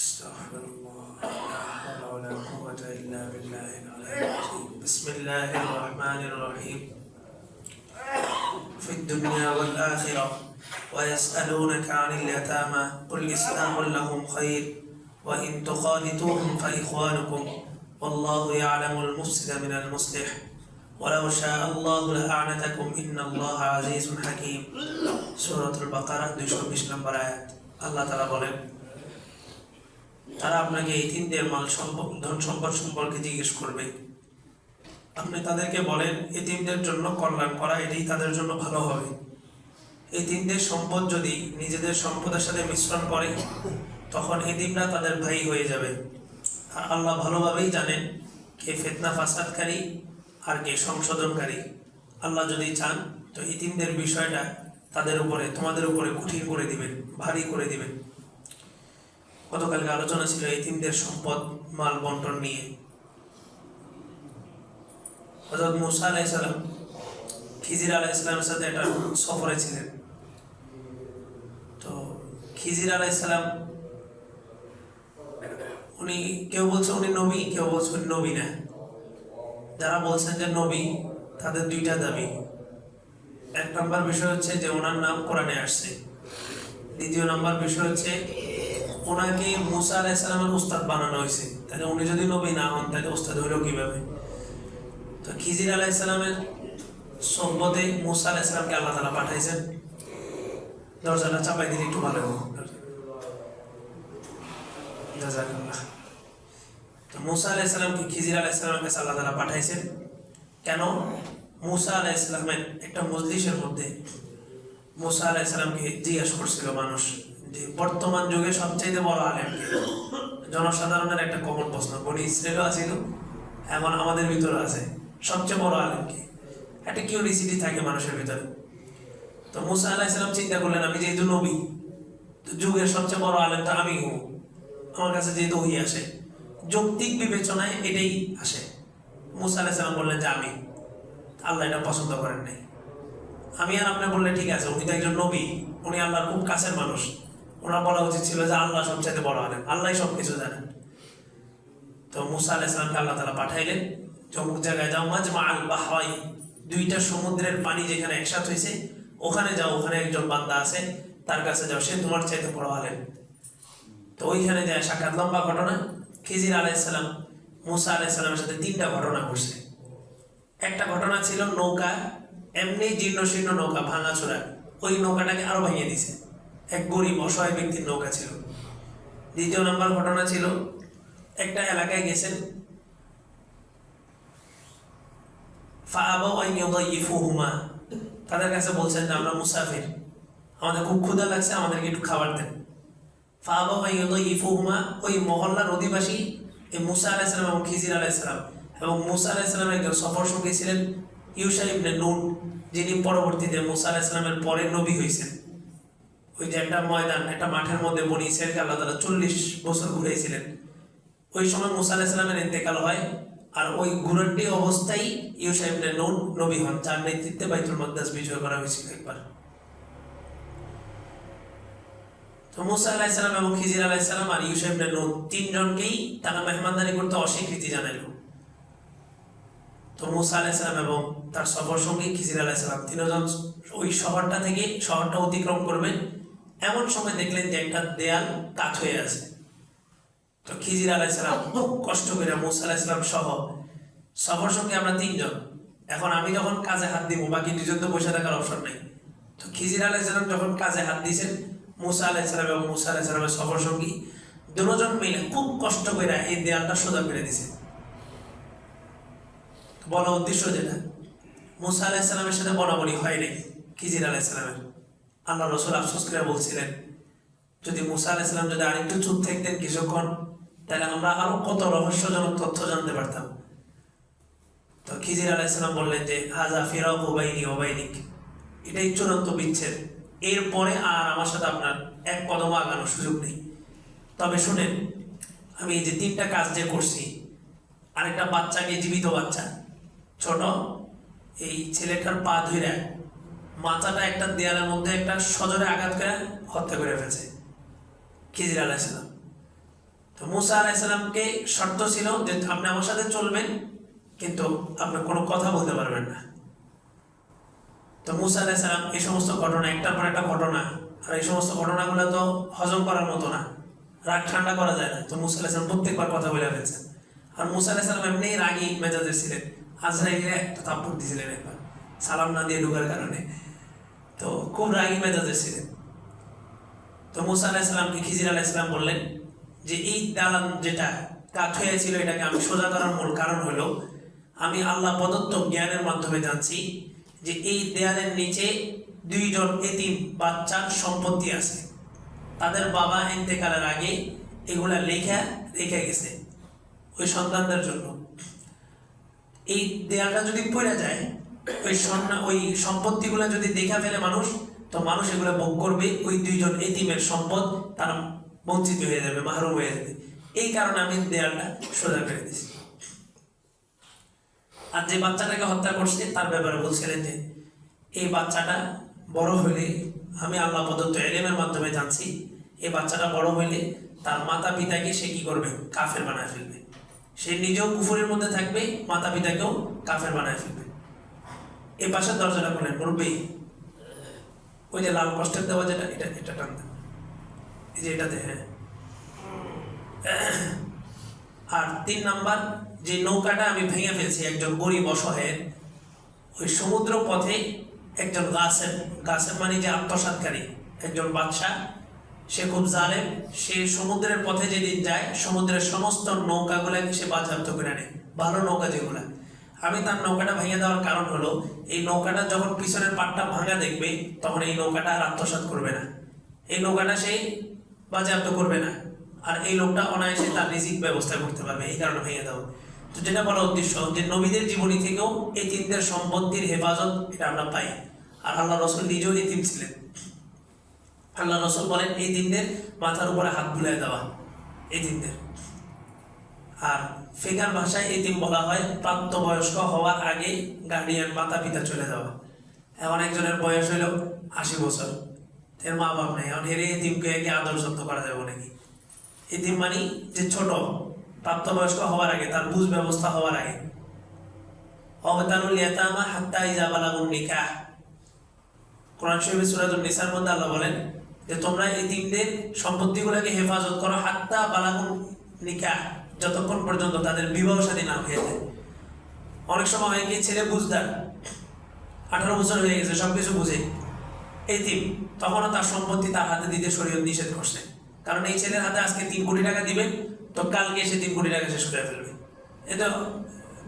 استغفر الله لا حول ولا قوة إلا بالله العلي العظيم. بسم الله الرحمن الرحيم. في الدنيا والآخرة ويسألونك عن اليتامى قل إسلام لهم خير وإن تخالطوهم فإخوانكم والله يعلم المفسد من المصلح. ولو شاء الله لأعنتكم إن الله عزيز حكيم. سورة البقرة 220 নম্বর আয়াত। الله تعالى বলেন তারা আপনাকে এই তিনদের মাল সম্পদ, ধন সম্পদ সম্পর্কে জিজ্ঞেস করবে। আপনি তাদেরকে বলেন এতিমদের জন্য কল্যাণ করা, এটাই তাদের জন্য ভালো হবে। এই তিনদের সম্পদ যদি নিজেদের সম্পদের সাথে মিশ্রণ করে, তখন এতিমরা তাদের ভাই হয়ে যাবে। আর আল্লাহ ভালোভাবেই জানেন কে ফেতনা ফাসাদকারী আর কে সংশোধনকারী। আল্লাহ যদি চান, তো এতিমদের বিষয়টা তাদের উপরে, তোমাদের উপরে কঠিন করে দিবেন, ভারী করে দিবেন। গতকালকে আলোচনা ছিল এতিমদের সম্পদ, মাল, বন্টন নিয়ে। হজরত মুসা আলাইসালাম খিজির আলাইসালামের সাথে একটা সফরে ছিলেন। তো খিজির আলাইসালাম উনি কেউ বলছে উনি নবী, কেউ বলছে উনি নবী না। যারা বলছেন যে নবী, তাদের দুইটা দাবি। এক নম্বর বিষয় হচ্ছে যে ওনার নাম কোরআনে আসছে। দ্বিতীয় নম্বর বিষয় হচ্ছে ওনাকে মুসা আলাইসালামের উস্তাদ বানানো হয়েছে। তাহলে উনি যদি নবী না হন, তাহলে উস্তাদ হইল কীভাবে? তো খিজির আলাইসালামের সম্পদে মুসা আলাইসালামকে আল্লাহ তালা পাঠাইছেন। দরজাটা চাপাই দিলে একটু ভালো তো মুসা আলাইসালামকে খিজির আলাইসালামের কাছে আল্লাহ তালা পাঠাইছেন। কেন? মুসা আলাইসালামের একটা মজলিসের মধ্যে মুসা আলাইসালামকে জিজ্ঞাসা করছিল মানুষ যে বর্তমান যুগে সবচাইতে বড় আলেম জনসাধারণের একটা কমন প্রশ্ন। বনি ইসরায়েলও আছিল এখন আমাদের ভিতরে আছে। সবচেয়ে বড় আলেম কি? একটা কিউরিসিটি থাকে মানুষের ভিতরে। তো মুসা আলাইসালাম চিন্তা করলেন, আমি যেহেতু নবী, তো যুগের সবচেয়ে বড় আলেম তো আমি হব। আমার কাছে যেহেতু ওই আসে, যৌক্তিক বিবেচনায় এটাই আসে। মুসা আলাইসালাম বললেন যে, আমি, আল্লাহ এটা পছন্দ করেন নাই। আমি আর আপনি বললে ঠিক আছে, উনি তো একজন নবী, উনি আল্লাহর খুব কাছের মানুষ। ওনার বলা উচিত ছিল যে আল্লাহ সবচাইতে বড় আলেন আল্লাহ সব কিছু জানেন তো মুসা আলাইসালামকে আল্লাহ তালা পাঠাইলেন চমুক জায়গায় যাও মাজমা আল বাহাই দুইটা সমুদ্রের পানি যেখানে একসাথ হয়েছে ওখানে যাও, ওখানে একজন বান্দা আছে, তার কাছে যাও, সে তোমার চাইতে বড় আলেন তো ওইখানে যায়, সাক্ষাৎ লম্বা ঘটনা, খিজির আলাইসালাম মুসা আলাইসালামের সাথে তিনটা ঘটনা ঘটছে। একটা ঘটনা ছিল নৌকা, এমনি জীর্ণ শীর্ণ নৌকা, ভাঙাচোরা, ওই নৌকাটাকে আরও ভাঙিয়ে দিছে। এক গরিব, অসহায় ব্যক্তির নৌকা ছিল। দ্বিতীয় নম্বর ঘটনা ছিল, একটা এলাকায় গেছেন তাদের কাছে বলছেন যে, আমরা মুসাফির। আমাদের খুব ক্ষুধা লাগছে, আমাদেরকে একটু খাবার দেন। ওই মহল্লার অধিবাসী এই মুসা আলাইহিস সালাম এবং খিজির এবং মুসা আলাইহিস সালামের একজন সফর সঙ্গী ছিলেন, ইউসা নুন, যিনি পরবর্তীতে মুসা আলাইহিস সালামের পরে নবী হয়েছেন। ওই যে একটা ময়দান, একটা মাঠের মধ্যে বনি ইসরায়েলকে আল্লাহ তালা চল্লিশ বছর ঘুরেছিলেন। ওই সময় মুসা আলাহিসাল্লামের ইন্তেকাল হয়, আর ওই ঘুরনটি অবস্থায় ইউসা ইবনে নুন নবী হন, যার নেতৃত্বে বাইতুল মাকদাস বিজয় করা হয়েছিল একবার। তো মুসা আলাহিসাল্লাম এবং খিজির আলাহিসাল্লাম আর ইউসা ইবনে নুন তিনজনকেই তারা মেহমানদারি করতে অস্বীকৃতি জানাইল। তো মুসা আলাহিসাল্লাম এবং তার সফর সঙ্গী খিজির আলাহিসাল্লাম তিনজন ওই শহরটা থেকে শহরটা অতিক্রম করবেন। এমন সময় দেখলেন যে একটা দেয়াল কাত হয়ে আছে। তো খিজির আলাইসালাম খুব কষ্ট করে মুসা আলাইসালাম সহ। সফর সঙ্গে আমরা তিনজন। এখন আমি যখন কাজে হাত দিব, বাকি দুজন তো বসে থাকার অপশন নেই। তো খিজির আলাইসালাম যখন কাজে হাত দিয়েছেন, মুসা আলাইসালাম এবং মুসা আলাইসালামের সফর সঙ্গী দুজন মিলে খুব কষ্ট করে এই দেয়ালটা সোজা করে দিছে বলা উদ্দেশ্য যেটা মুসা আলাইসালামের সাথে বরাবরই হয় নাই, খিজির আলাইসালামের আল্লাহ রসুল আফসোস করে বলছিলেন, যদি মুসা আলাইসালাম যদি আরেকটু চুপ থাকতেন কিছুক্ষণ, তাহলে আমরা আরও কত রহস্যজনক তথ্য জানতে পারতাম। তো খিজির আলাইসালাম বললেন যে, হাজা ফেরাও ওবাইনি ওবাইনিক এটাই চূড়ান্ত বিচ্ছেদ। এরপরে আর আমার সাথে আপনার এক কদম আগানোর সুযোগ নেই। তবে শুনেন, আমি যে তিনটা কাজ যে করছি, আরেকটা বাচ্চাকে জীবিত বাচ্চা, ছোট, এই ছেলেটার পা ধরে মাথাটা একটা দেয়ালের মধ্যে একটা সজরে আঘাত করে হত্যা করে ফেলছে। খিজির আলাইসালাম তো মুসা আলাইসাল্লামকে শর্ত ছিল যে আপনি আমার সাথে চলবেন, কিন্তু আপনি কোনো কথা বলতে পারবেন না। তো মুসা আলাইসাল্লাম এই সমস্ত ঘটনা, একটার পর একটা ঘটনা, আর এই সমস্ত ঘটনাগুলো তো হজম করার মতো না, রাগ ঠান্ডা করা যায় না। তো মুসা আলাইসাল্লাম প্রত্যেকবার কথা বলে ফেলছেন আর মুসা আলাইসাল্লাম এমনি রাগি মেজাজের ছিলেন। আজরাইলে একটা তাপ্পর দিয়েছিলেন একবার। সালাম না দিয়ে ঢুকার কারণে। খুব রাগি মেজাজের ছিলেন তো মুসা আলাইসাল্লামকে খিজির আলাইসাল্লাম বললেন যে, এই দালান যেটা কাঠ হয়েছিল এটাকে আমি সোজা করার মূল কারণ হলো, আমি আল্লাহ প্রদত্ত জ্ঞানের মাধ্যমে জানছি যে, এই দেয়ালের নিচে দুইজন এতিম বাচ্চার সম্পত্তি আছে। তাদের বাবা ইন্তেকালের আগে এগুলা লেখা, রেখে গেছে ওই সন্তানদের জন্য। এই দেয়ালটা যদি পড়ে যায় ওই ওই সম্পত্তিগুলো যদি দেখা ফেলে মানুষ, তো মানুষ এগুলো ভোগ করবে, ওই দুইজন এতিমের সম্পদ তারা বঞ্চিত হয়ে যাবে হয়ে যাবে। এই কারণে আমি দেয়ালটা সোজা দিয়েছি। আর যে বাচ্চাটাকে হত্যা করছে, তার ব্যাপারে বলছিলেন যে, এই বাচ্চাটা বড় হলে আমি আল্লাহ প্রদত্ত এলেমের মাধ্যমে জানছি এই বাচ্চাটা বড় হইলে তার মাতা পিতাকে সে কি করবে? কাফের বানায় ফেলবে। সে নিজেও কুফুরের মধ্যে থাকবে মাতা পিতাকেও কাফের বানায় ফেলবে। এই পাশের দরজাটা করলেন বলবে ওই যে লাল কষ্টের দেওয়া যেটা, এটা এটা টান এই যে এটাতে হ্যাঁ। আর তিন নাম্বার, যে নৌকাটা আমি ভেঙে ফেলছি একজন গরিব অসহায়ের, ওই সমুদ্র পথে একজন গাছের গাছের মানে যে আত্মসাৎকারী, একজন বাদশাহ, সে খুব জালেম, সে সমুদ্রের পথে যেদিন যায়, সমুদ্রের সমস্ত নৌকাগুলাকে সে বাজেয়াপ্ত করে আনে ভালো নৌকা যেগুলা। আমি তার নৌকাটা ভেঙে দেওয়ার কারণ হলো, এই নৌকাটা যখন পিছনের পাটটা ভাঙা দেখবে, তখন এই নৌকাটা আর আত্মসাৎ করবে না। এই নৌকাটা সে বাজেয়াপ্ত করবে না। আর এই লোকটা অনায়াসে তার রিজিক ব্যবস্থা করতে পারবে, এই কারণে ভেঙে দাও তো যেটা বলা উদ্দেশ্য, যে নবীদের জীবনী থেকেও এই তিনদের সম্পত্তির হেফাজত এটা আমরা পাই। আর আল্লাহ রসুল নিজেও এতিম ছিলেন। আল্লাহ রসুল বলেন এই দিনদের মাথার উপরে হাত বুলাই দেওয়া এই দিনদের আর ফেকার ভাষায় এতিম বলা হয়, প্রাপ্তবয়স্ক হওয়ার আগে গার্ডিয়ান মাতা পিতা চলে যাওয়া। এখন একজনের বয়স হইল আশি বছর। এর মা বাপ নেই। এখন এর এতিমকে একে আদর যত্ন করা যাবে নাকি? এতিম মানে যে ছোট, প্রাপ্তবয়স্ক হওয়ার আগে, তার বুঝ ব্যবস্থা হওয়ার আগে। অবতানুল ইয়াতামা হাত্তা ইজা বালাগুন নিকাহ। কোরআন শরীফের সূরাতুন নিসার মধ্যে আল্লাহ বলেন যে, তোমরা এতিমদের সম্পত্তিগুলোকে হেফাজত করো হাত্তা বালাগুন নিকাহ। যতক্ষণ পর্যন্ত তাদের বিবাহ শাদী না হয়ে যায়। অনেক সময় হয় কি, ছেলে বুঝদার, আঠারো বছর হয়ে গেছে, সবকিছু বুঝে। এতিম তখনও তার সম্পত্তি তার হাতে দিতে শরীয়ত নিষেধ করছে। কারণ এই ছেলের হাতে আজকে তিন কোটি টাকা দিবেন তো কালকে এসে তিন কোটি টাকা শেষ করে ফেলবে। এটা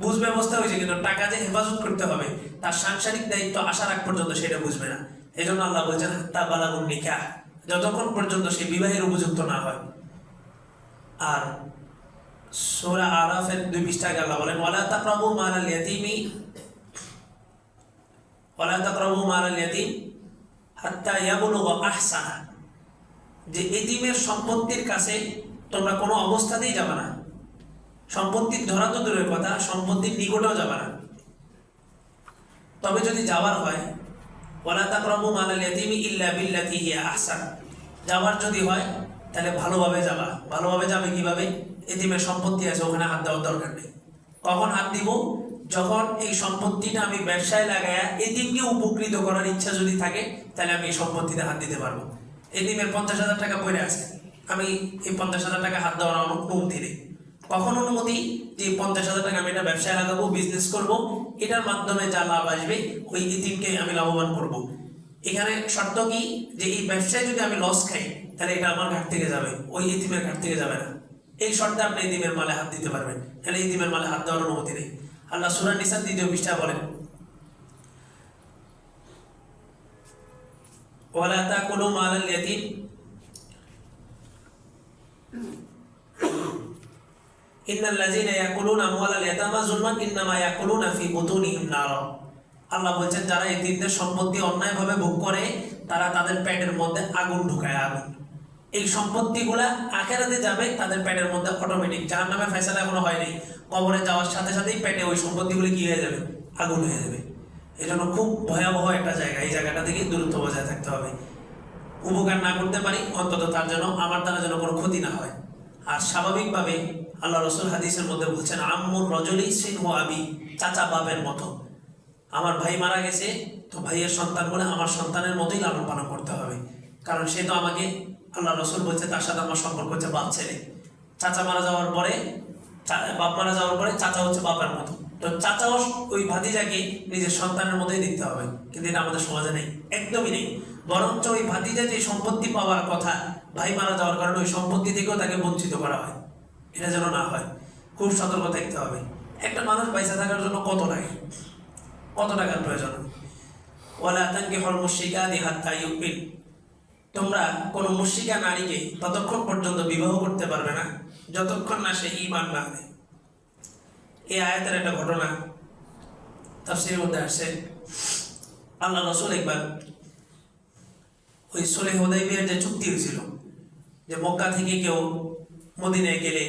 বুঝ ব্যবস্থা হয়েছে, কিন্তু টাকা যে হেফাজত করতে হবে, তার সাংসারিক দায়িত্ব আসার আগ পর্যন্ত সেটা বুঝবে না। এই জন্য আল্লাহ বলছেন তা বালাগুন নিকাহ। যতক্ষণ পর্যন্ত সে বিবাহের উপযুক্ত না হয়। আর সূরা আরাফের দুই পৃষ্ঠায় আল্লাহ বলেন, ওয়ালা তাকরাবু মালাল ইয়াতিমি ওয়ালা তাকরাবু মালাল ইয়াতিম হাত্তা ইয়াবলুগা আহসানা যে এতিমের সম্পত্তির কাছে তোমরা কোনো অবস্থাতেই যাবে না। সম্পত্তির ধরা তো দূরের কথা, সম্পত্তির নিকটেও যাবে না। তবে যদি যাওয়ার হয়, ওয়ালা তাকরাবু মালাল ইয়াতিমি ইল্লা বিল্লাতি হিয়া আহসান যাওয়ার যদি হয়, তাহলে ভালোভাবে যাবা। ভালোভাবে যাবে কীভাবে? এতিমের সম্পত্তি আছে, ওখানে হাত দেওয়ার দরকার নেই। কখন হাত দিব? যখন এই সম্পত্তিটা আমি ব্যবসায় লাগায়া এতিমকে উপকৃত করার ইচ্ছা যদি থাকে, তাহলে আমি এই সম্পত্তিতে হাত দিতে পারব। এতিমের পঞ্চাশ হাজার টাকা পড়ে আছে। আমি এই পঞ্চাশ হাজার টাকা হাত দেওয়ার আমার অনুমতি নেই। কখন অনুমতি? যে পঞ্চাশ হাজার টাকা আমি এটা ব্যবসায় লাগাবো বিজনেস করব, এটার মাধ্যমে যা লাভ আসবে, ওই ইতিমকে আমি লাভবান করব। এখানে শর্ত কি? যে এই ব্যবসায় যদি আমি লস খাই, তাহলে এটা আমার ঘাট থেকে যাবে, ওই ইতিমের ঘাট থেকে যাবে না। এই শর্তে আপনি ইতিমের মালে হাত দিতে পারবেন। তাহলে ইতিমের মালে হাত দেওয়ার অনুমতি নেই। আল্লাহ সুরান নিসার দ্বিতীয় পৃষ্ঠা বলেন আল্লাহ বলছেন, যারা এতিমদের সম্পত্তি অন্যায়ভাবে ভোগ করে, তারা তাদের পেটের মধ্যে আগুন ঢুকায় আগুন। এই সম্পত্তিগুলা আখেরাতে যাবে, তাদের পেটের মধ্যে অটোমেটিক যার নামে ফেসলা এখনও হয়নি, কবরে যাওয়ার সাথে সাথেই পেটে ওই সম্পত্তিগুলি কি হয়ে যাবে? আগুন হয়ে যাবে। এই জন্য খুব ভয়াবহ একটা জায়গা, এই জায়গাটা থেকে দূরত্ব বজায় থাকতে হবে। উপকার না করতে পারি, অন্তত তার জন্য, আমার দ্বারা যেন কোনো ক্ষতি না হয়। আর স্বাভাবিকভাবে আল্লাহ রসুল হাদিসের মধ্যে বলছেন, আম্মুর রজনী সিনহু আবি, চাচা বাবের মতো। আমার ভাই মারা গেছে, তো ভাইয়ের সন্তান বলে আমার সন্তানের মতোই লালন পালন করতে হবে। কারণ সে তো আমাকে আল্লাহ রসুল বলছে, তার সাথে আমার সম্পর্ক হচ্ছে বাপ ছেলে। চাচা মারা যাওয়ার পরে বাপ মারা যাওয়ার পরে চাচা হচ্ছে বাপের মতো। তো চাচাও ওই ভাতিজাকে নিজের সন্তানের মতোই দেখতে হবে। কিন্তু এটা আমাদের সমাজে নেই, একদমই নেই। বরঞ্চ ওই ভাতিজা যে সম্পত্তি পাওয়ার কথা, ভাই মারা যাওয়ার কারণে ওই সম্পত্তি থেকেও তাকে বঞ্চিত করা হয়। এটা যেন না হয়, খুব সতর্ক থাকতে হবে। একটা মানুষ পয়সা থাকার জন্য কত লাগে? কত টাকার প্রয়োজন? ওয়ালা তানকিহুল মুশরিকাতি হাত্তা ইউমিন। তোমরা কোনো মুশরিকা নারীকে ততক্ষণ পর্যন্ত বিবাহ করতে পারবে না, যতক্ষণ না সে ঈমান না আনে এই আয়াতের একটা ঘটনা তাফসীরের মধ্যে আসছে। আল্লাহ রসুল একবার ওই সোলে হুদাইবিয়ার যে চুক্তি হয়েছিল, যে মক্কা থেকে কেউ মদিনায় গেলে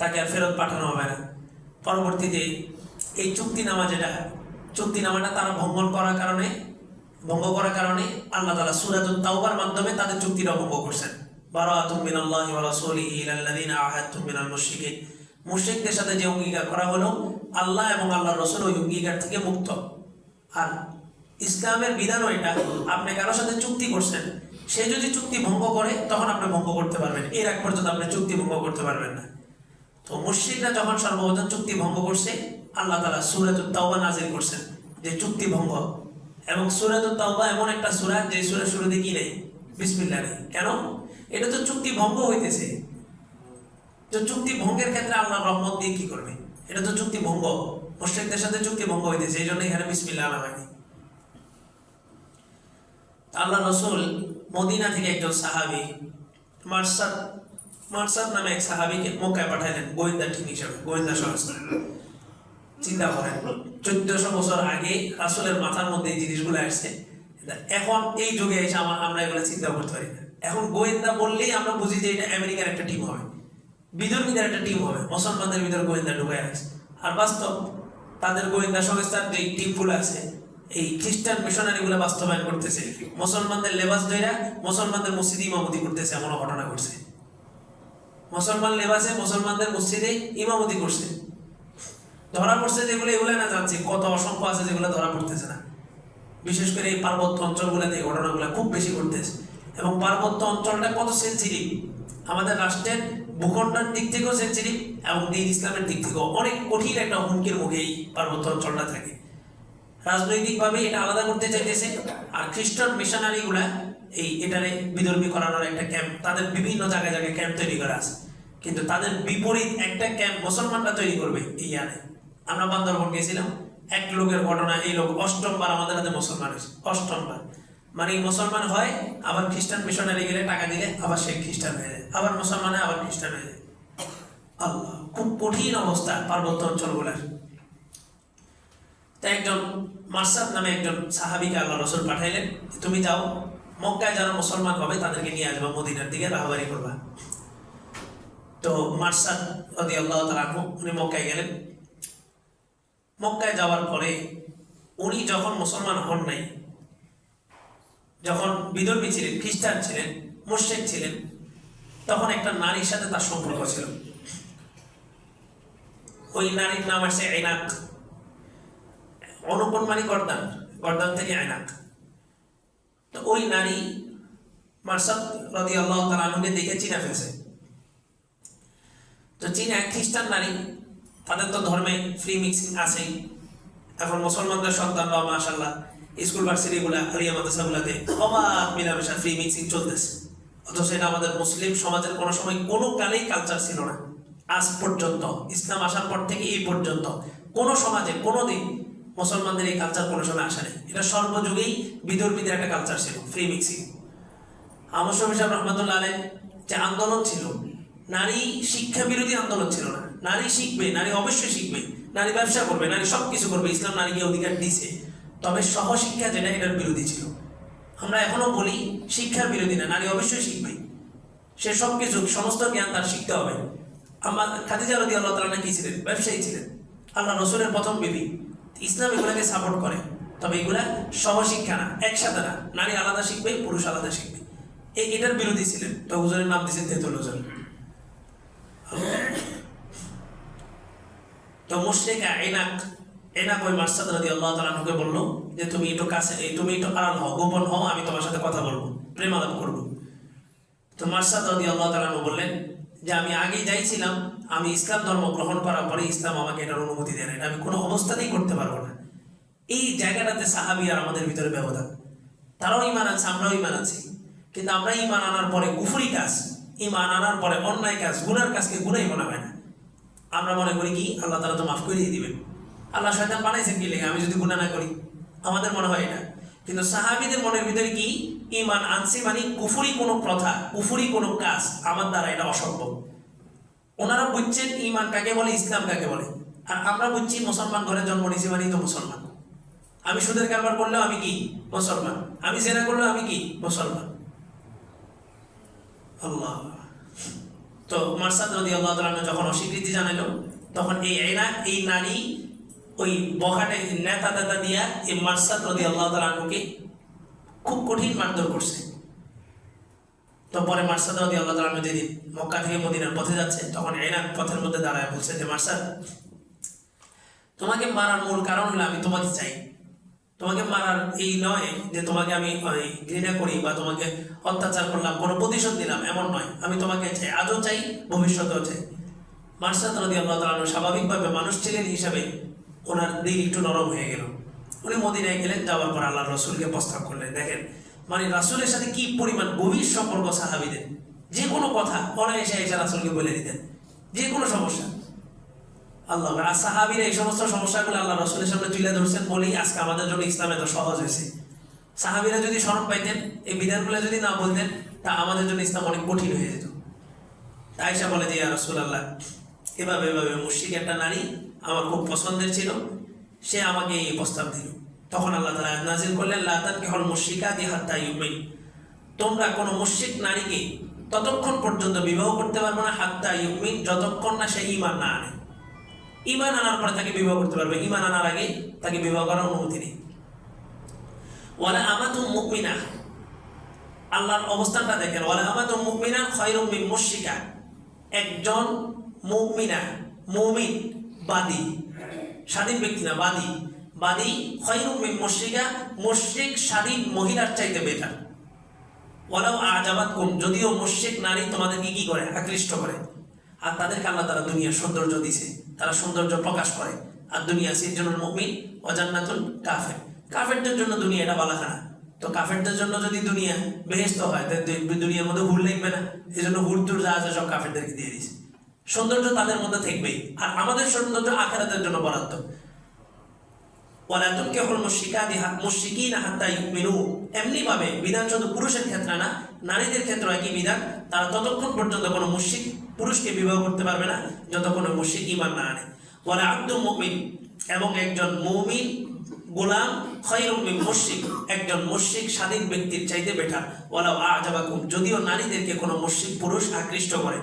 তাকে আর ফেরত পাঠানো হবে না। পরবর্তীতে এই চুক্তিনামা যেটা চুক্তি নামাটা তারা ভঙ্গন করার কারণে ভঙ্গ করার কারণে আল্লাহ তালা সুরাতুল তাওবার মাধ্যমে তাদের চুক্তিটা ভঙ্গ করছেন। সাথে যে অঙ্গীকার করা হলো, আল্লাহ এবং ওই অঙ্গীকার থেকে মুক্ত। আর ইসলামের আপনি কারোর সাথে চুক্তি করছেন, সে যদি চুক্তি ভঙ্গ করে, তখন আপনি ভঙ্গ করতে পারবেন। এর এক পর্যন্ত আপনি চুক্তি ভঙ্গ করতে পারবেন না। তো মুশ্রিকরা যখন সর্বপ্রথম চুক্তি ভঙ্গ করছে, আল্লাহ তালা সুরাতুল তাওবা নাজিল করছেন যে চুক্তি ভঙ্গ। এবং সুরাতুল তাওবা এমন একটা সুরা যে সুরা শুরুতে কি নেই? বিসমিল্লাহ নেই। কেন? এটা তো চুক্তি ভঙ্গ হইতেছে। তো চুক্তি ভঙ্গের ক্ষেত্রে আল্লাহ রহমত দিয়ে কি করবে? এটা তো চুক্তি ভঙ্গ। মুশ্রিকদের সাথে চুক্তি ভঙ্গ হইতেছে এই জন্য এখানে বিসমিল্লাহ আনা হয়নি। আল্লাহ রসুল মদিনা থেকে একজন সাহাবি, মার্সাদ মার্সাদ নামে এক সাহাবিকে মক্কায় পাঠাইলেন, গোয়েন্দা টিম হিসাবে, গোয়েন্দা সংস্থা। চিন্তা করেন, চোদ্দশো বছর আগে রাসুলের মাথার মধ্যে এই জিনিসগুলো আসছে। এখন এই যুগে এসে আমার আমরা এগুলো চিন্তা করতে পারি না। এখন গোয়েন্দা বললেই আমরা বুঝি যে এটা আমেরিকার একটা টিম হবে। বিধর্মীদের একটা টিম হবে। মুসলমানদের ভিতরে গোয়েন্দা ঢুকে আছে। আর বাস্তব, তাদের গোয়েন্দা সংস্থার যে টিমগুলো আছে, এই খ্রিস্টান মিশনারি গুলো বাস্তবায়ন করতেছে। মুসলমানদের লেবাস ধইরা মুসলমানদের মসজিদে ইমামতি করতেছে এমন ঘটনা ঘটছে। মুসলমান লেবাসে মুসলমানদের মসজিদে ইমামতি করছে। ধরা পড়ছে যেগুলো এগুলো না জানছি, কত অসংখ্য আছে যেগুলো ধরা পড়তেছে না। বিশেষ করে এই পার্বত্য অঞ্চলগুলোতে এই ঘটনাগুলো খুব বেশি ঘটতেছে। এবং পার্বত্য অঞ্চলটা কত সেন্সিটিভ আমাদের রাষ্ট্রের ভূখণ্ডের দিক থেকেও সেন্সিটিভ এবং দিন ইসলামের দিক থেকেও। অনেক কঠিন একটা হুমকির মুখে এই পার্বত্য অঞ্চলটা থাকে। রাজনৈতিকভাবে এটা আলাদা করতে চাইতেছে। আর খ্রিস্টান মিশনারিগুলা এই এটারে বিধর্মী করানোর একটা ক্যাম্প তাদের বিভিন্ন জায়গায় জায়গায় ক্যাম্প তৈরি করা আছে। কিন্তু তাদের বিপরীত একটা ক্যাম্প মুসলমানরা তৈরি করবে এই আনে আমরা বান্দরবন গেছিলাম এক লোকের ঘটনা, এই লোক অষ্টমবার আমাদের হাতে মুসলমান হয়েছে অষ্টমবার মানে মুসলমান হয়, আবার খ্রিস্টান মিশনারি গেলে টাকা দিলে আবার সে খ্রিস্টান হয়ে যায়, আবার মুসলমান হয়, আবার খ্রিস্টান হয়ে যায়। আল্লাহ, খুব কঠিন অবস্থা পার্বত্য অঞ্চলগুলার তাই একজন মার্সাদ নামে একজন সাহাবিকে আল্লাহ রসুল পাঠাইলেন তুমি যাও, মক্কায় যারা মুসলমান হবে তাদেরকে নিয়ে আসবা, মদিনার দিকে রাহাবারি করবা। তো মার্সাদ রদি আল্লাহ তালাহু উনি মক্কায় গেলেন। মক্কায় যাওয়ার পরে উনি যখন মুসলমান হন নাই, যখন বিধর্মী ছিলেন, খ্রিস্টান ছিলেন মুর্শেক ছিলেন, তখন একটা নারীর সাথে তার সম্পর্ক ছিল। ওই নারীর নাম আছে এনাক। অনুপন মানে গর্দান গর্দান থেকে আয়নাক তো ওই নারী মার্সাদ রদি আল্লাহ তালুকে দেখে চিনা ফেলছে। তো চীনা খ্রিস্টান নারী তাদের তো ধর্মে ফ্রি মিক্সিং আছেই। এখন মুসলমানদের সন্তান সন্তানরা মাশাল্লাহ স্কুল ভার্সিটিগুলা আলিয়া মাদ্রাসাগুলাতে অবাধ মিলামেশা ফ্রি মিক্সিং চলতেছে। অথচ এটা আমাদের মুসলিম সমাজের কোনো সময় কোনো কালেই কালচার ছিল না। আজ পর্যন্ত, ইসলাম আসার পর থেকে এই পর্যন্ত কোনো সমাজে কোনো দিন মুসলমানদের এই কালচার কোনো সময় আসে নাই। এটা সর্বযুগেই বিধর্মীদের একটা কালচার ছিল ফ্রি মিক্সিং আমার সাহেব রহমতুল্লাহ আলের যে আন্দোলন ছিল, নারী শিক্ষা বিরোধী আন্দোলন ছিল না। নারী শিখবে, নারী অবশ্যই শিখবে, নারী ব্যবসা করবে, নারী সব কিছু করবে, ইসলাম নারীকে অধিকার দিছে তবে সহশিক্ষা যেটা, এটার বিরোধী ছিল। আমরা এখনও বলি, শিক্ষার বিরোধী না, নারী অবশ্যই শিখবে। সে সব কিছু সমস্ত জ্ঞান তার শিখতে হবে। আমার খাদিজা রদি আল্লাহ তালা কি ছিলেন? ব্যবসায়ী ছিলেন। আল্লাহ রসুলের প্রথম বিবি। ইসলাম এগুলাকে সাপোর্ট করে। তবে এগুলা সহশিক্ষা না, একসাথে না। নারী আলাদা শিখবে, পুরুষ আলাদা শিখবে। এই এটার বিরোধী ছিলেন। তো হুজুরের নাম দিয়েছেন তেতুল হুজুর। তো মুশরিকা এনাক এনাক ওই মার্সাদ রাদি আল্লাহ তালাকে বলল যে, তুমি একটু কাছে, তুমি একটু আড়াল হও, গোপন হও, আমি তোমার সাথে কথা বলব, প্রেম আলাপ করব। তো মার্সাদ রাদি আল্লাহ তালানু বললেন যে, আমি আগেই যাইছিলাম, আমি ইসলাম ধর্ম গ্রহণ করার পরে ইসলাম আমাকে এটার অনুমতি দেয় না এটা আমি কোনো অবস্থাতেই করতে পারব না। এই জায়গাটাতে সাহাবি আর আমাদের ভিতরে ব্যবধান। তারাও ইমান আছে আমরাও ইমান আছি কিন্তু আমরা ইমান আনার পরে কুফুরি কাজ ইমান আনার পরে অন্যায় কাজ, গুনার কাজকে গুনাই মনে হয় না। আমরা মনে করি কি? আল্লাহ তালা তো মাফ করে দিয়ে দিবেন। আল্লাহ শয়তান বানাইছেন কি আমি যদি গুণা না করি, আমাদের মনে হয় এটা। কিন্তু সাহাবিদের মনের ভিতরে কি? ইমান আনছি মানে কুফুরি কোনো প্রথা, কুফুরি কোনো কাজ আমার দ্বারা এটা অসম্ভব। ওনারা বুঝছেন ইমান কাকে বলে, ইসলাম কাকে বলে? আর আমরা বুঝছি মুসলমান ঘরে জন্ম নিয়েছি মানেই তো মুসলমান। আমি সুদের কারবার করলেও আমি কি? মুসলমান। আমি জেনা করলেও আমি কি? মুসলমান। আল্লাহ। তো মার্সাদ রদি আল্লাহ তালন যখন অস্বীকৃতি জানালো, তখন এই এনা এই নারী ওই বখাটে নেতা দাদা দিয়া এই মার্সাদ রদি আল্লাহ তালকে খুব কঠিন মারধর করছে। তো পরে মার্সাদ রদি আল্লাহ তালন যেদিন মক্কা থেকে মদিনার পথে যাচ্ছে, তখন এনা পথের মধ্যে দাঁড়ায় বলছে যে মার্সাদ তোমাকে মারার মূল কারণ হলো আমি তোমাকে চাই। তোমাকে মারার এই নয় যে তোমাকে আমি ঘৃণা করি বা তোমাকে অত্যাচার করলাম, কোনো প্রতিশোধ দিলাম এমন নয়। আমি তোমাকে চাই, আজও চাই, ভবিষ্যতেও চাই। মার্সাদ রদি আল্লাহ তালন স্বাভাবিকভাবে মানুষ ছিলেন হিসাবে ওনার দিল একটু নরম হয়ে গেল। উনি মদিনায় গেলেন, যাওয়ার পর আল্লাহ রসুলকে প্রস্তাব করলেন, দেখেন মানে রাসুলের সাথে কি পরিমাণ গভীর সম্পর্ক সাহাবিদের? যে কোনো কথা অনায়াসে এসে রাসুলকে বলে দিতেন, যে কোনো সমস্যা। আল্লাহ আর সাহাবিরা এই সমস্ত সমস্যাগুলো আল্লাহ রসুলের সামনে তুলে ধরছেন বলেই আজকে আমাদের জন্য ইসলাম এত সহজ হয়েছে। সাহাবিরা যদি স্মরণ পাইতেন, এই বিধানগুলো যদি না বলতেন, তা আমাদের জন্য ইসলাম অনেক কঠিন হয়ে যেত। বলে যে রসুল আল্লাহ এভাবে এভাবে মুশিক একটা নারী আমার খুব পছন্দের ছিল, সে আমাকে এই প্রস্তাব দিল। তখন আল্লাহ তালা নাজিল করলেন লাতান কেহল মুশিকা দি হাত্তা ইউমিন। তোমরা কোনো মুশিক নারীকে ততক্ষণ পর্যন্ত বিবাহ করতে পারবে না, হাত্তা ইউমিন, যতক্ষণ না সে ইমান না আনে। ইমান আনার পরে তাকে বিবাহ করতে পারবে। ইমান আনার আগে তাকে বিবাহ করার অনুমতি নেই। ওয়ালা আমাতু মুকমিনা আল্লাহর অবস্থানটা দেখেন। ওয়ালা আমাতু মুকমিনা খয়রুম মিন একজন মুকমিনা মুমিন, বাদী। স্বাধীন ব্যক্তি না, বাদী। বাদী খয়রুম মিন মুশরিকা। স্বাধীন মহিলার চাইতে বেটার ওয়ালাও আজাবাত কুম যদিও মুশরিক নারী তোমাদেরকে কি করে? আকৃষ্ট করে। আর তাদেরকে আল্লাহ তারা দুনিয়ার সৌন্দর্য দিছে। তারা সৌন্দর্য প্রকাশ করে। আর দুনিয়া সিজন মুমিন অজান্নাতুল কাফের। কাফেরদের জন্য দুনিয়া এটা বালাখানা। তো কাফেরদের জন্য যদি দুনিয়া বেহেস্ত হয়, তাহলে দুনিয়ার মধ্যে হুল লাগবে না। এই জন্য হুর টুর যা আছে সব কাফেরদেরকে দিয়ে দিয়েছে। সৌন্দর্য তাদের মধ্যে থাকবেই। আর আমাদের সৌন্দর্য আখেরাতের জন্য বরাদ্দ। ওয়ালা তুনকিহুল মুশরিকাতি মুশরিকিনা হাত্তা ইউমিনু। এমনি ভাবে বিধান শুধু পুরুষের ক্ষেত্রে না, নারীদের ক্ষেত্রে একই বিধান। তারা ততক্ষণ পর্যন্ত কোনো পুরুষকে বিবাহ করতে পারবে না, যতক্ষণ ঈমান না আনে। মুমিন, এবং একজন মুমিন গোলাম খয়রুম মিন মুশরিক। একজন মুশরিক স্বাধীন ব্যক্তির চাইতে বেটার। ওয়ালাউ আজাবাকুম, যদিও নারীদেরকে কোনো মুশরিক পুরুষ আকৃষ্ট করে।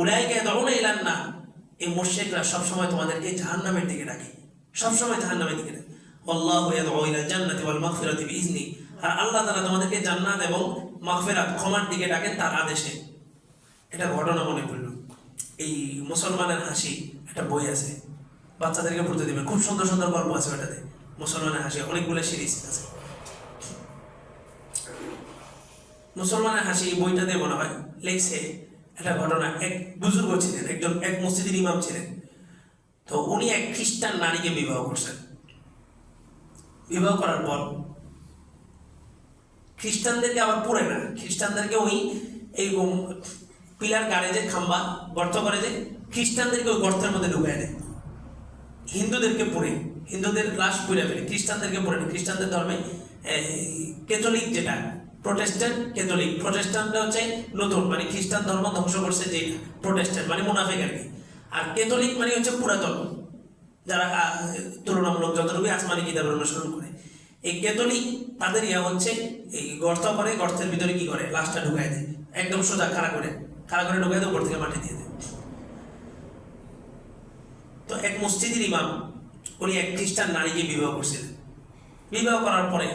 উলাইকে দরুন ইলান না এই মুশরিকরা সবসময় তোমাদেরকে জাহান্নামের দিকে ডাকে। সবসময় জাহান্নামের দিকে ডাকে। আল্লাহু আল্লাহ জান্নাত এবং ঘটনা মনে এই মুসলমানের হাসি একটা বই আছে। বাচ্চাদেরকে পড়তে খুব সুন্দর সুন্দর গল্প আছে ওটাতে। মুসলমানের হাসি, অনেকগুলো সিরিজ আছে। মুসলমানের হাসি বইটাতে মনে হয় লেখছে একটা ঘটনা। এক বুজুর্গ ছিলেন, একজন, এক মসজিদের ইমাম ছিলেন। তো উনি এক খ্রিস্টান নারীকে বিবাহ করছেন। বিবাহ করার পর খ্রিস্টানদেরকে আবার পড়ে না খ্রিস্টানদেরকে ওই এই পিলার গাড়ে যে খাম্বা, গর্ত করে যে, খ্রিস্টানদেরকে ওই গর্তের মধ্যে ঢুকায় দেয়। হিন্দুদেরকে পড়ে, হিন্দুদের লাশ পুড়ে ফেলে, খ্রিস্টানদেরকে পড়ে না খ্রিস্টানদের ধর্মে ক্যাথলিক যেটা, প্রোটেস্ট্যান্ট ক্যাথলিক প্রোটেস্ট্যান্টটা হচ্ছে নতুন মানে খ্রিস্টান ধর্ম ধ্বংস করছে যেটা, প্রোটেস্ট্যান্ট মানে মুনাফেক আর কি। আর ক্যাথলিক মানে হচ্ছে পুরাতন। যারা তুলনামূলক যতটুকু আসমানি কিতাবের অনুসরণ করে, এই ক্যাথলিক তাদের ইয়া হচ্ছে, এই গর্ত করে, গর্তের ভিতরে কি করে? লাশটা ঢুকায় দেয়। একদম সোজা খাড়া করে খাড়া করে ঢুকায় দেয়, উপর থেকে মাটি দিয়ে দেয়। তো এক মসজিদের ইমাম, উনি এক খ্রিস্টান নারীকে বিবাহ করছিলেন বিবাহ করার পরে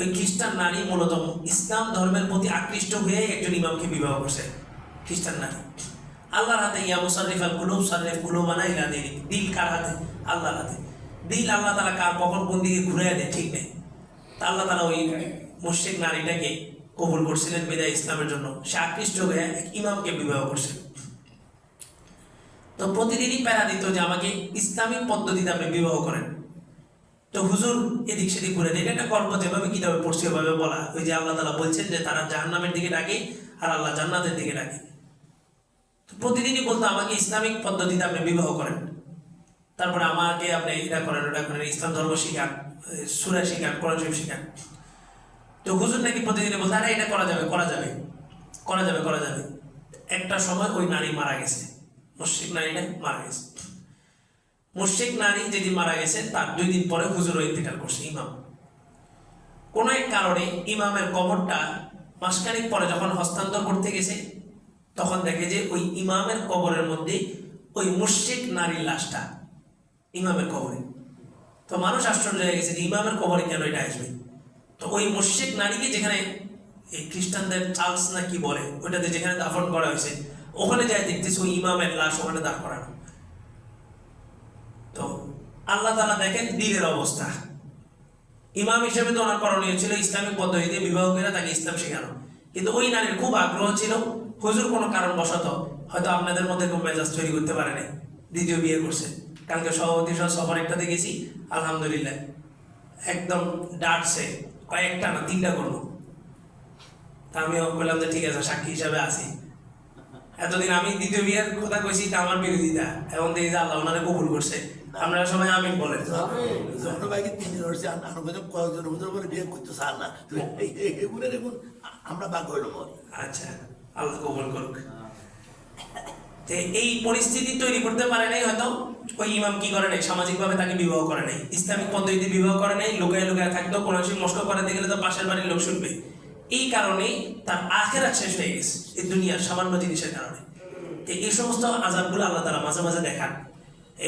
ওই খ্রিস্টান নারী মূলত ইসলাম ধর্মের প্রতি আকৃষ্ট হয়ে একজন ইমামকে বিবাহ করছে, খ্রিস্টান নারী। আল্লাহর হাতে ইয়া মুসারিফ কুলুব সারিফ কুলুবানা ইলা দিল কার হাতে? আল্লাহর হাতে। দিল আল্লাহ তালা কার কখন কোন দিকে ঘুরে দেয়, ঠিক নেই। তা আল্লাহ তালা ওই মুশরিক নারীটাকে কবুল করছিলেন বিদায় ইসলামের জন্য। সে আকৃষ্ট হয়ে এক ইমামকে বিবাহ করছিলেন তো প্রতিদিনই প্যারা দিত যে আমাকে ইসলামিক পদ্ধতিতে আপনি বিবাহ করেন। তো হুজুর এদিক সেদিক ঘুরে এটা একটা গল্প যেভাবে কিতাবে পড়ছে, ওভাবে বলা। ওই যে আল্লাহ তালা বলছেন যে তারা জাহান্নামের দিকে ডাকে আর আল্লাহ জান্নাতের দিকে ডাকে। প্রতিদিনই বলতো আমাকে ইসলামিক পদ্ধতিতে আপনি বিবাহ করেন। তারপরে আমাকে আপনি এটা করেন, ওটা করেন, ইসলাম ধর্ম শিখান সুরা শিখান, কোরআন শিখান। তো হুজুর নাকি প্রতিদিনই বলতো আরে, এটা করা যাবে করা যাবে করা যাবে করা যাবে। একটা সময় ওই নারী মারা গেছে। মুশরিক নারীটা মারা গেছে। মুশরিক নারী যেদিন মারা গেছে, তার দুই দিন পরে হুজুর ইন্তেকাল করছে, ইমাম। কোনো এক কারণে ইমামের কবরটা মাসখানিক পরে যখন হস্তান্তর করতে গেছে, তখন দেখে যে ওই ইমামের কবরের মধ্যে ওই মুশরিক নারীর লাশটা ইমামের কবরে। তো মানুষ আশ্চর্য হয়ে গেছে যে ইমামের কবরে কেন এটা আসবে? তো ওই মুশরিক নারীকে যেখানে এই খ্রিস্টানদের চার্লস না কি বলে, ওইটাতে যেখানে দাফন করা হয়েছে, ওখানে যাই দেখতেছি ওই ইমামের লাশ ওখানে দাফন করানো তো আল্লাহ তালা দেখেন দিলের অবস্থা। ইমাম হিসেবে তো ওনার করণীয় ছিল ইসলামিক পদ্ধতিতে বিবাহ করে তাকে ইসলাম শেখানো। কিন্তু ওই নারীর খুব আগ্রহ ছিল, হুজুর কোনো কারণ বশত হয়তো আপনাদের মধ্যে কোনো মেজাজ তৈরি করতে পারে নাই দ্বিতীয় বিয়ে করছে। কালকে সভাপতি সহ সফর একটাতে গেছি আলহামদুলিল্লাহ। একদম ডাটছে কয়েকটা না তিনটা করব। তা আমিও বললাম যে ঠিক আছে সাক্ষী হিসাবে আছি। এতদিন আমি দ্বিতীয় বিয়ের কথা কইছি তা আমার বিরোধিতা। এখন দেখি যে আল্লাহ ওনারে কবুল করছে। আপনারা সবাই আমিন বলেন। জনবাইকে তিনজন হচ্ছে আনুগত কয়েকজন হুজুর করে বিয়ে করতে চান না। তো এই- এই- এগুলো দেখুন আমরা হইল আচ্ছা আল্লাহ কবুল করুক। এই পরিস্থিতি তৈরি করতে পারে নাই, হয়তো ওই ইমাম কি করে নাই? সামাজিকভাবে তাকে বিবাহ করে নাই। ইসলামিক পদ্ধতিতে বিবাহ করে নাই, লোকায় লোকায় থাকতো কোনো কিছু নষ্ট করাতে গেলে তো পাশের বাড়ির লোক শুনবে। এই কারণেই তার আখেরাত শেষ হয়ে গেছে, এই দুনিয়ার সামান্য জিনিসের কারণে। এই সমস্ত আজাবগুলো আল্লাহ তারা মাঝে মাঝে দেখান।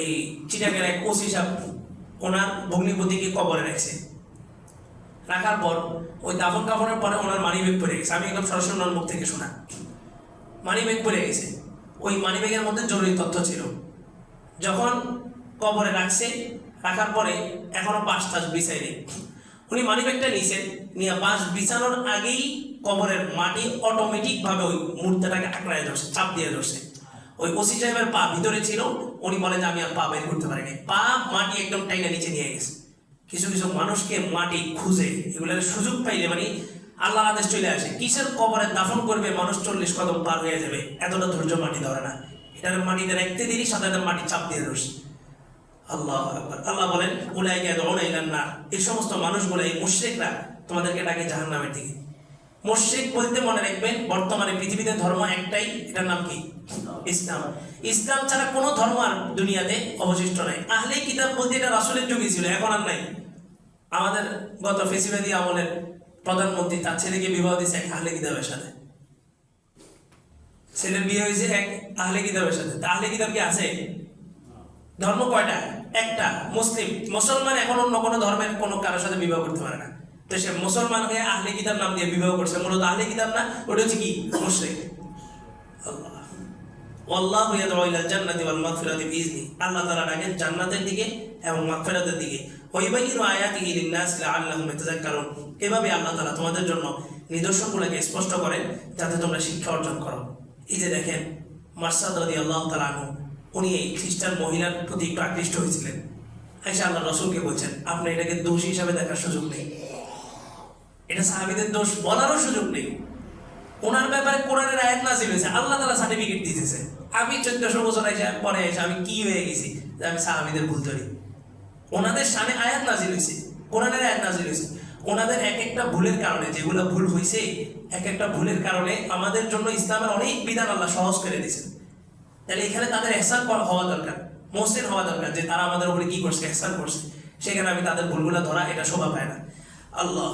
এই চিটাগের এক ওসি সাহেব, ওনার ভগ্নিপতিকে কবরে রেখেছে। রাখার পর ওই দাফন কাফনের পরে ওনার মানি ব্যাগ পড়ে গেছে। আমি একদম সরাসরি ওনার মুখ থেকে শোনা। মানি ব্যাগ পড়ে গেছে। ওই মানি ব্যাগের মধ্যে জরুরি তথ্য ছিল। যখন কবরে রাখছে, রাখার পরে এখনও পাঁচ টাস বিছাইনি উনি মানি ব্যাগটা নিয়েছেন নিয়ে বাঁশ বিছানোর আগেই কবরের মাটি অটোমেটিক ভাবে ওই মূর্তিটাকে আঁকড়ায় ধরছে, চাপ দিয়ে ধরছে। ওই ওসি সাহেবের পা ভিতরে ছিল, উনি বলেন যে আমি আর পা বের করতে পারিনি। পা মাটি একদম টাইনা নিচে নিয়ে গেছে। কিছু কিছু মানুষকে মাটি খুঁজে, এগুলোর সুযোগ পাইলে মানে আল্লাহ আদেশ চলে আসে। কিসের কবরে দাফন করবে মানুষ চল্লিশ কদম পার হয়ে যাবে? এতটা ধৈর্য মাটি ধরে না। এটার মাটিতে রাখতে দেরি, সাথে মাটি চাপ দিয়ে ধরছে আল্লাহ। আল্লাহ বলেন, উলাইকে দৌড়া ইলান না এই সমস্ত মানুষগুলো এই মুশ্রিকরা তোমাদেরকে ডাকে জাহান্নামের দিকে। মুশ্রিক বলতে মনে রাখবেন, বর্তমানে পৃথিবীতে ধর্ম একটাই, এটার নাম কি? ইসলাম। ইসলাম ছাড়া কোনো ধর্ম আর দুনিয়াতে অবশিষ্ট নাই। আহলে কিতাব বলতে এটা রাসূলের যুগে ছিল, এখন আর নাই। আমাদের গত ফেসিবাদী আমলের প্রধানমন্ত্রী তার ছেলেকে বিবাহ দিয়েছে এক আহলে কিতাবের সাথে। ছেলের বিয়ে হয়েছে এক আহলে কিতাবের সাথে। আহলে কিতাব কি আছে? ধর্ম কয়টা? একটা, মুসলিম। মুসলমান এখন অন্য কোনো ধর্মের কোনো কারোর সাথে বিবাহ করতে পারে না। তো সে মুসলমান হয়ে আহলে কিতাব নাম দিয়ে বিবাহ করছে। মূলত আহলে কিতাব না, ওটা হচ্ছে কি? মুশরিক। আল্লাহ। জান্নাতি ওয়াল মাগফিরাতি বিইজনি আল্লাহ তাআলা ডাকেন জান্নাতের দিকে এবং মাগফিরাতের দিকে। ওয়াইবাইয়িনু আয়াতিহি লিন-নাস লাআল্লাহুম ইয়াতাযাক্কারুন। এভাবে আল্লাহ তাআলা তোমাদের জন্য নিদর্শনগুলোকে স্পষ্ট করেন, যাতে তোমরা শিক্ষা অর্জন করো। এই যে দেখেন, মারসাদ রাদিয়াল্লাহু তাআলা আনহু, উনি এই খ্রিস্টান মহিলার প্রতি একটু আকৃষ্ট হয়েছিলেন। আইসা আল্লাহ রসুলকে বলছেন এটাকে দোষ হিসাবে দেখার সুযোগ নেই। এটা সাহাবীদের দোষ বলারও সুযোগ নেই। ওনার ব্যাপারে কোরআনের আয়াত নাজিল হয়েছে, আল্লাহ তালা সার্টিফিকেট দিতেছে। আমি চোদ্দশো বছর পরে এসে আমি কি হয়ে গেছি? যে আমি সাহাবিদের ভুল ধরি। ওনাদের সামনে আয়াত নাজিল হয়েছে, কোরআনের আয়াত নাজিল হয়েছে। ওনাদের এক একটা ভুলের কারণে, যেগুলো ভুল হয়েছে এক একটা ভুলের কারণে আমাদের জন্য ইসলামের অনেক বিধান আল্লাহ সহজ করে দিয়েছেন। তাহলে এখানে তাদের এহসান হওয়া দরকার মসৃণ হওয়া দরকার যে তারা আমাদের উপরে কি করছে, এহসান করছে। সেখানে আমি তাদের ভুলগুলো ধরা, এটা শোভা পায় না। আল্লাহ